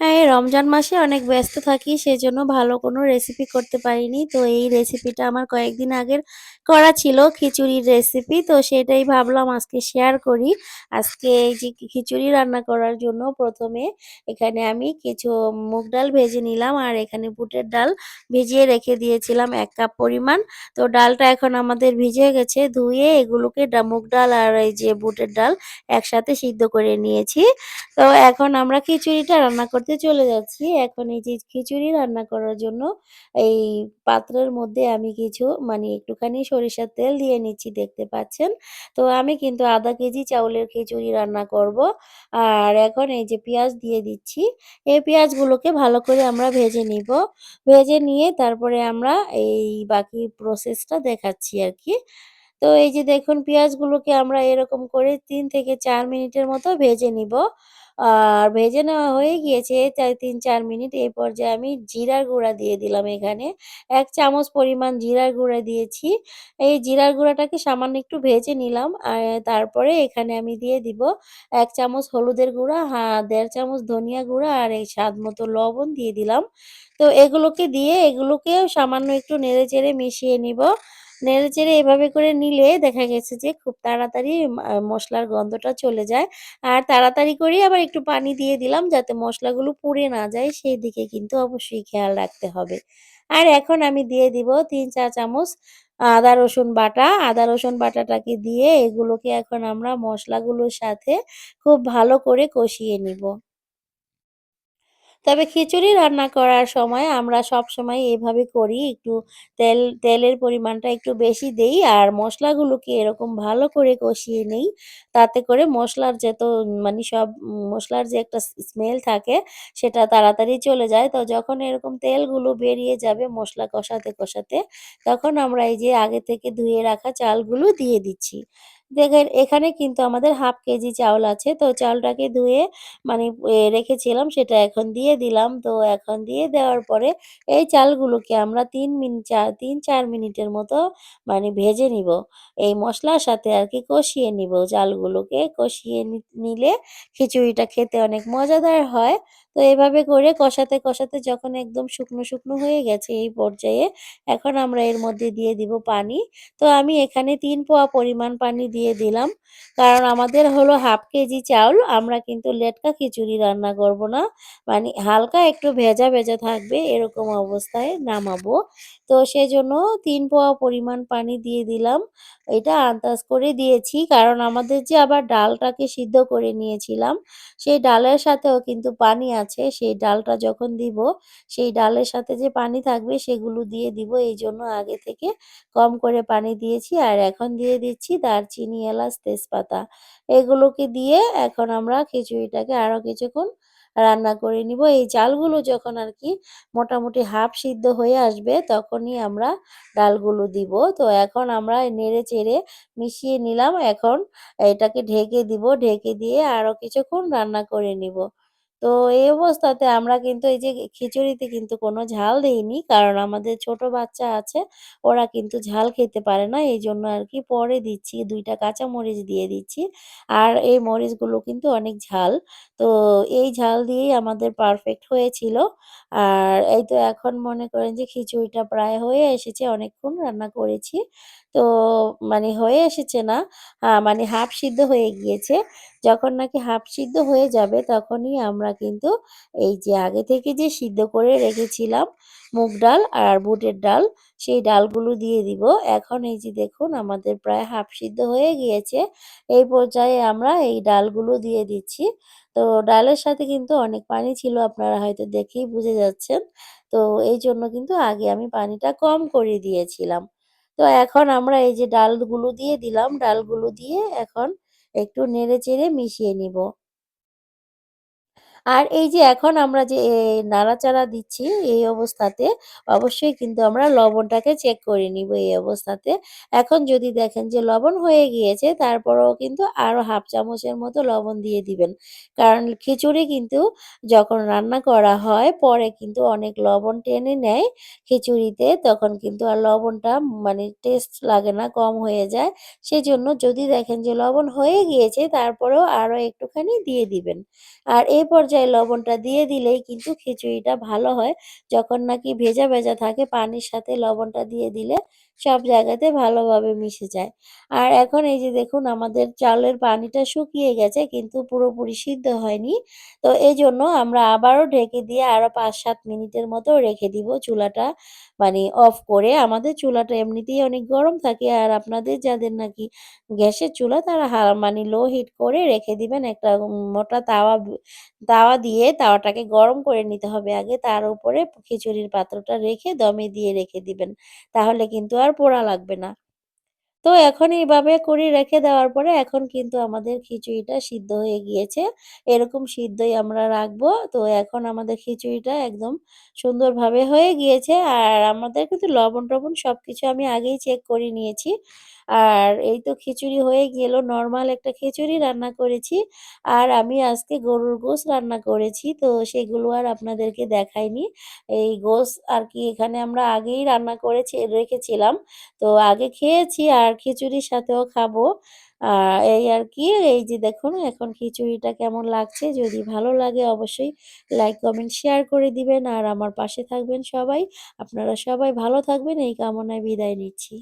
হ্যাঁ, রমজান মাসে অনেক ব্যস্ত থাকি সেজন্য ভালো কোনো রেসিপি করতে পারিনি। তো এই রেসিপিটা আমার কয়েকদিন আগের করা ছিল খিচুড়ির রেসিপি। তো সেটাই ভাবলাম আজকে শেয়ার করি। আজকে এই যে খিচুড়ি রান্না করার জন্য প্রথমে এখানে আমি কিছু মুগ ডাল ভেজে নিলাম আর এখানে বুটের ডাল ভিজিয়ে রেখে দিয়েছিলাম এক কাপ পরিমাণ। তো ডালটা এখন আমাদের ভিজে গেছে। ধুয়ে এগুলোকে মুগ ডাল আর এই যে বুটের ডাল একসাথে সিদ্ধ করে নিয়েছি। তো এখন আমরা খিচুড়িটা রান্না করতে চলে যাচ্ছি। এখন এই যে খিচুড়ি রান্না করার জন্য এই পাত্রের মধ্যে আমি কিছু মানে একটুখানি সরিষার তেল দিয়ে নিচ্ছি, দেখতে পাচ্ছেন। তো আমি কিন্তু ১/২ কেজি চাউলের খিচুড়ি রান্না করব। আর এখন এই যে পেঁয়াজ দিয়ে দিচ্ছি। এই পেঁয়াজগুলোকে ভালো করে আমরা ভেজে নিব। ভেজে নিয়ে তারপরে আমরা এই বাকি প্রসেসটা দেখাচ্ছি আর কি তো এই যে দেখুন, পেঁয়াজগুলোকে আমরা এরকম করে তিন থেকে চার মিনিটের মতো ভেজে নিব। আর ভেজে নেওয়া হয়ে গিয়েছে তাই ৩-৪ মিনিট। এই পর্যায়ে আমি জিরার গুঁড়া দিয়ে দিলাম এখানে। এক চামচ পরিমাণ জিরার গুঁড়া দিয়েছি। এই জিরার গুঁড়াটাকে সামান্য একটু ভেজে নিলাম। আর তারপরে এখানে আমি দিয়ে দিব এক চামচ হলুদের গুঁড়া, হা দেড় চামচ ধনিয়া গুঁড়া আর এই স্বাদ মতো লবণ দিয়ে দিলাম। তো এগুলোকে দিয়ে এগুলোকেও সামান্য একটু নেড়ে চেড়ে মিশিয়ে নিব। নেড়েচেড়ে এভাবে করে নিলে দেখা গেছে যে খুব তাড়াতাড়ি মশলার গন্ধটা চলে যায়। আর তাড়াতাড়ি করেই আবার একটু পানি দিয়ে দিলাম যাতে মশলাগুলো পুড়ে না যায় সেই দিকে কিন্তু অবশ্যই খেয়াল রাখতে হবে। আর এখন আমি দিয়ে দিব ৩-৪ চামচ আদা, রসুন বাটা। আদা, রসুন বাটাটাকে দিয়ে এগুলোকে এখন আমরা মশলাগুলোর সাথে খুব ভালো করে কষিয়ে নিব। তবে খিচুড়ি রান্না করার সময় আমরা সবসময় এভাবে করি। একটু তেল তেলের পরিমাণটা একটু বেশি দেই আর মশলাগুলোকে এরকম ভালো করে কষিয়ে নেই। তাতে করে মসলার যত মানে সব মশলার যে একটা স্মেল থাকে সেটা তাড়াতাড়ি চলে যায়। তো যখন এরকম তেলগুলো বেরিয়ে যাবে মশলা কষাতে, কষাতে তখন আমরা এই যে আগে থেকে ধুয়ে রাখা চালগুলো দিয়ে দিচ্ছি। দেখেন, এখানে কিন্তু আমাদের 1/2 কেজি চাউল আছে। তো চাউলটাকে ধুয়ে মানে রেখেছিলাম, সেটা এখন দিয়ে দিলাম। তো এখন দিয়ে দেওয়ার পরে এই চালগুলোকে আমরা তিন মিনিট চা ৩-৪ মিনিটের মতো মানে ভেজে নিব। এই মশলার সাথে আর কি কষিয়ে নিব চালগুলোকে। কষিয়ে নিলে খিচুড়িটা খেতে অনেক মজাদার হয়। তো এভাবে করে কষাতে, কষাতে যখন একদম শুকনো, শুকনো হয়ে গেছে এই পর্যায়ে এখন আমরা এর মধ্যে দিয়ে দিব পানি। তো আমি এখানে তিন পোয়া পরিমাণ পানি দিয়ে দিলাম। কারণ আমাদের হলো 1/2 কেজি চাউল। আমরা কিন্তু লেটকা খিচুড়ি রান্না করব না। মানে হালকা একটু ভেজা, ভেজা থাকবে এরকম অবস্থায় নামাবো। তো সেজন্য তিন পোয়া পরিমাণ পানি দিয়ে দিলাম। এটা আন্দাজ করে দিয়েছি কারণ আমাদের যে আবার ডালটাকে সিদ্ধ করে নিয়েছিলাম, সেই ডালের সাথেও কিন্তু পানি আছে। সেই ডালটা যখন দিব, সেই ডালের সাথে যে পানি থাকবে সেগুলো দিয়ে দিব। এই জন্য আগে থেকে কম করে পানি দিয়েছি। আর এখন দিয়ে দিচ্ছি দারচিনি, এলাচ, তেজপাতা। এগুলোকে দিয়ে এখন আমরা খিচুড়িটাকে আরও কিছুক্ষণ রান্না করে নিব। এই চালগুলো যখন আর কি মোটামুটি হাফ সিদ্ধ হয়ে আসবে তখনই আমরা ডালগুলো দিব। তো এখন আমরা নেড়ে-চেড়ে মিশিয়ে নিলাম। এখন এটাকে ঢেকে দিব। ঢেকে দিয়ে আরও কিছুক্ষণ রান্না করে নিব। তো এই অবস্থাতে আমরা কিন্তু এই যে খিচুড়িতে কিন্তু কোনো ঝাল দেইনি। কারণ আমাদের ছোট বাচ্চা আছে। ওরা কিন্তু ঝাল খেতে পারে না। এই জন্য আর কি পরে দিচ্ছি। দুইটা কাঁচা মরিচ দিয়ে দিচ্ছি। আর এই মরিচগুলো কিন্তু অনেক ঝাল। তো এই ঝাল দিয়েই আমাদের পারফেক্ট হয়েছিল। আর এই তো এখন মনে করেন যে খিচুড়িটা প্রায় হয়ে এসেছে। অনেকক্ষণ রান্না করেছি। তো মানে হয়ে এসেছে না, মানে হাফ সিদ্ধ হয়ে গিয়েছে। যখন নাকি হাফ সিদ্ধ হয়ে যাবে তখনই আমরা কিন্তু এই যে আগে থেকে যে সিদ্ধ করে রেখেছিলাম মুগ ডাল আর বুটের ডাল, সেই ডালগুলো দিয়ে দিব। এখন এই যে দেখুন আমাদের প্রায় হাফ সিদ্ধ হয়ে গিয়েছে। এই পর্যায়ে আমরা এই ডালগুলো দিয়ে দিচ্ছি। তো ডালের সাথে কিন্তু অনেক পানি ছিল আপনারা হয়তো দেখেই বুঝে যাচ্ছেন। তো এই জন্য কিন্তু আগে আমি পানিটা কম করে দিয়েছিলাম। তো এখন আমরা এই যে ডালগুলো দিয়ে দিলাম। ডালগুলো দিয়ে এখন একটু নেড়ে-চেড়ে মিশিয়ে নিব। আর এই যে এখন আমরা যে নাড়াচাড়া দিচ্ছি এই অবস্থাতে অবশ্যই কিন্তু আমরা লবণটাকে চেক করে নিব এই অবস্থাতে। এখন যদি দেখেন যে লবণ হয়ে গিয়েছে তারপরেও কিন্তু আরও হাফ চামচের মতো লবণ দিয়ে দিবেন। কারণ খিচুড়ি কিন্তু যখন রান্না করা হয় পরে কিন্তু অনেক লবণ টেনে নেয় খিচুড়িতে তখন কিন্তু আর লবণটা মানে টেস্ট লাগে না, কম হয়ে যায়। সেজন্য যদি দেখেন যে লবণ হয়ে গিয়েছে তারপরেও আরও একটুখানি দিয়ে দিবেন। আর এই পর্যায়ে পর্যায়ে লবণটা দিয়ে দিলেই কিন্তু খিচুড়িটা ভালো হয়। যখন নাকি ভেজা, ভেজা থাকে পানির সাথে লবণটা দিয়ে দিলে সব জায়গাতে ভালোভাবে মিশে যায়। আর এখন এই যে দেখুন, আমাদের চালের পানিটা শুকিয়ে গেছে, কিন্তু পুরোপুরি সিদ্ধ হয়নি। তো এই জন্য আমরা আবারও ঢেকে দিয়ে আরও ৫-৭ মিনিটের মতো রেখে দিব চুলাটা মানে অফ করে। আমাদের চুলাটা এমনিতেই অনেক গরম থাকে, আর আপনাদের যাদের নাকি গ্যাসের চুলা, তারা মানে লো হিট করে রেখে দিবেন একটা মোটা তাওয়া তাওয়া দিয়ে তাওয়াটাকে গরম করে নিতে হবে আগে। তার উপরে খিচুড়ির পাত্রটা রেখে দমে দিয়ে রেখে দিবেন। তাহলে কিন্তু আর পোড়া লাগবে না। তো এখন এইভাবে করে রেখে দেওয়ার পরে এখন কিন্তু আমাদের খিচুড়িটা সিদ্ধ হয়ে গিয়েছে। এরকম সিদ্ধই আমরা রাখব। তো এখন আমাদের খিচুড়িটা একদম সুন্দরভাবে হয়ে গিয়েছে। আর আমাদের কিন্তু লবণ-টবণ সবকিছু আমি আগেই চেক করে নিয়েছি। আর এই তো খিচুড়ি হয়ে গেল। নরমাল একটা খিচুড়ি রান্না করেছি। আর আমি আজকে গরুর গোশ রান্না করেছি। তো সেগুলো আর আপনাদেরকে দেখাইনি। এই গোশ আরকি এখানে আমরা আগেই রান্না করেছি রেখেছিলাম। তো আগে খেয়েছি আর খিচুড়ির সাথেও খাব। এই আরকি। এই যে দেখুন এখন খিচুড়িটা কেমন লাগছে যদি ভালো লাগে অবশ্যই লাইক, কমেন্ট, শেয়ার করে দিবেন আর আমার পাশে থাকবেন সবাই। আপনারা সবাই ভালো থাকবেন এই কামনায় বিদায় নিচ্ছি।